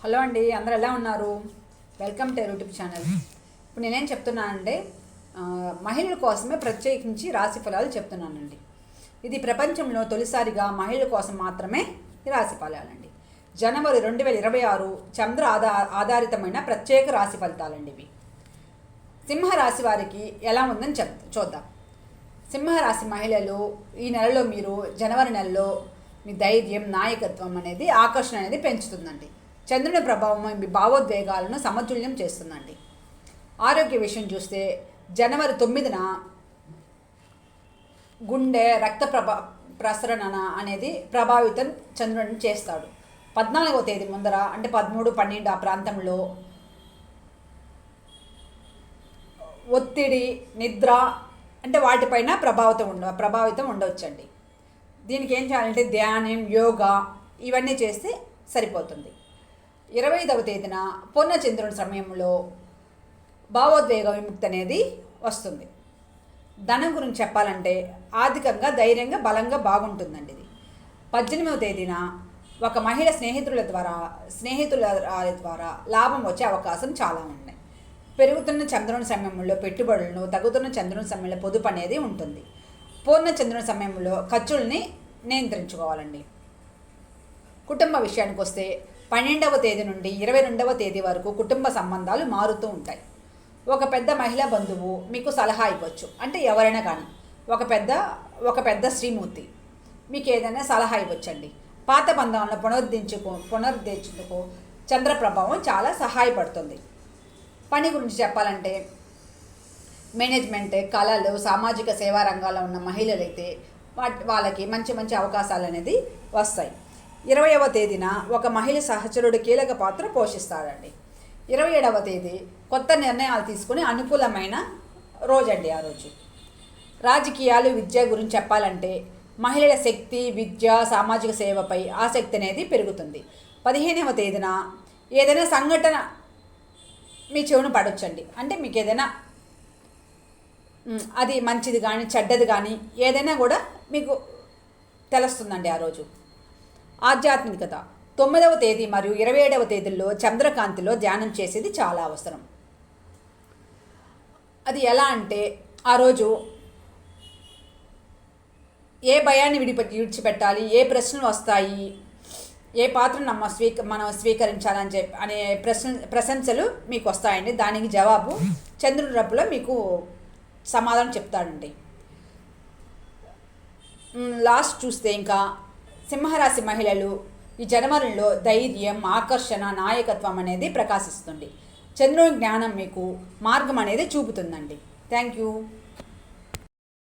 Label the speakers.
Speaker 1: Hello అండి అందరు ఎలా ఉన్నారు? వెల్కమ్ టు యూట్యూబ్ ఛానల్ ఇప్పుడు నేనేం చెప్తున్నానంటే మహిళల కోసమే ప్రత్యేకించి రాశి ఫలాలు చెప్తున్నానండి. ఇది ప్రపంచంలో తొలిసారిగా మహిళల కోసం మాత్రమే ఈ రాశి ఫలాలండి. జనవరి రెండు వేల ఇరవై ఆరు చంద్ర ఆధా ఆధారితమైన ప్రత్యేక రాశి ఫలితాలండి ఇవి. సింహరాశి వారికి ఎలా ఉందని చెప్ చూద్దాం. సింహరాశి మహిళలు ఈ నెలలో మీరు జనవరి నెలలో మీ ధైర్యం నాయకత్వం అనేది ఆకర్షణ అనేది పెంచుతుందండి. చంద్రుని ప్రభావం మీ భావోద్వేగాలను సమతుల్యం చేస్తుందండి. ఆరోగ్య విషయం చూస్తే జనవరి తొమ్మిదిన గుండె రక్త ప్రభా ప్రసరణ అనేది ప్రభావితం చంద్రుడిని చేస్తాడు. పద్నాలుగవ తేదీ ముందర అంటే పదమూడు పన్నెండు ఆ ప్రాంతంలో ఒత్తిడి నిద్ర అంటే వాటిపైన ప్రభావితం ఉండ ప్రభావితం ఉండవచ్చండి దీనికి ఏం చేయాలంటే ధ్యానం యోగా ఇవన్నీ చేస్తే సరిపోతుంది. ఇరవై ఐదవ తేదీన పూర్ణచంద్రుని సమయంలో భావోద్వేగ విముక్తి అనేది వస్తుంది. ధనం గురించి చెప్పాలంటే ఆర్థికంగా ధైర్యంగా బలంగా బాగుంటుందండి ఇది. పద్దెనిమిదవ తేదీన ఒక మహిళ స్నేహితుల ద్వారా స్నేహితుల ద్వారా లాభం వచ్చే అవకాశం చాలా ఉన్నాయి పెరుగుతున్న చంద్రుని సమయంలో పెట్టుబడులను తగ్గుతున్న చంద్రుని సమయంలో పొదుపు అనేది ఉంటుంది. పూర్ణ చంద్రుని సమయంలో ఖర్చుల్ని నియంత్రించుకోవాలండి. కుటుంబ విషయానికి వస్తే పన్నెండవ తేదీ నుండి ఇరవై రెండవ తేదీ వరకు కుటుంబ సంబంధాలు మారుతూ ఉంటాయి. ఒక పెద్ద మహిళా బంధువు మీకు సలహా ఇవ్వచ్చు. అంటే ఎవరైనా కానీ. ఒక పెద్ద ఒక పెద్ద శ్రీమూర్తి మీకు ఏదైనా సలహా ఇవ్వచ్చండి. పాత బంధాలను పునరుద్ధరించుకో పునరుద్ధరించుకో చంద్ర ప్రభావం చాలా సహాయపడుతుంది. పని గురించి చెప్పాలంటే మేనేజ్మెంట్ కళలు సామాజిక సేవా రంగాల్లో ఉన్న మహిళలైతే వాటి వాళ్ళకి మంచి మంచి అవకాశాలు అనేది వస్తాయి. ఇరవైవ తేదీన ఒక మహిళ సహచరుడు కీలక పాత్ర పోషిస్తాడండి. ఇరవై ఏడవ తేదీ కొత్త నిర్ణయాలు తీసుకుని అనుకూలమైన రోజండి ఆ రోజు. రాజకీయాలు విద్య గురించి చెప్పాలంటే మహిళల శక్తి విద్య సామాజిక సేవపై ఆసక్తి అనేది పెరుగుతుంది. పదిహేనవ తేదీన ఏదైనా సంఘటన మీ చెవును పడొచ్చండి. అంటే మీకు ఏదైనా అది మంచిది కానీ చెడ్డది కానీ ఏదైనా కూడా మీకు తెలుస్తుందండి ఆ రోజు. ఆధ్యాత్మికత తొమ్మిదవ తేదీ మరియు ఇరవై ఏడవ తేదీల్లో చంద్రకాంతిలో ధ్యానం చేసేది చాలా అవసరం. అది ఎలా అంటే ఆ రోజు ఏ భయాన్ని విడిపెట్టి విడిచిపెట్టాలి ఏ ప్రశ్నలు వస్తాయి ఏ పాత్రను నమ్మ స్వీక మనం స్వీకరించాలని చెప్పి అనే ప్రశ్న ప్రశంసలు మీకు వస్తాయండి. దానికి జవాబు చంద్రుడి రబ్బులో మీకు సమాధానం చెప్తాడండి. లాస్ట్ చూస్తే ఇంకా సింహరాశి మహిళలు ఈ జనవరిలో ధైర్యం ఆకర్షణ నాయకత్వం అనేది ప్రకాశిస్తుంది. చంద్రుని జ్ఞానం మీకు మార్గం అనేది చూపుతుందండి. Thank you.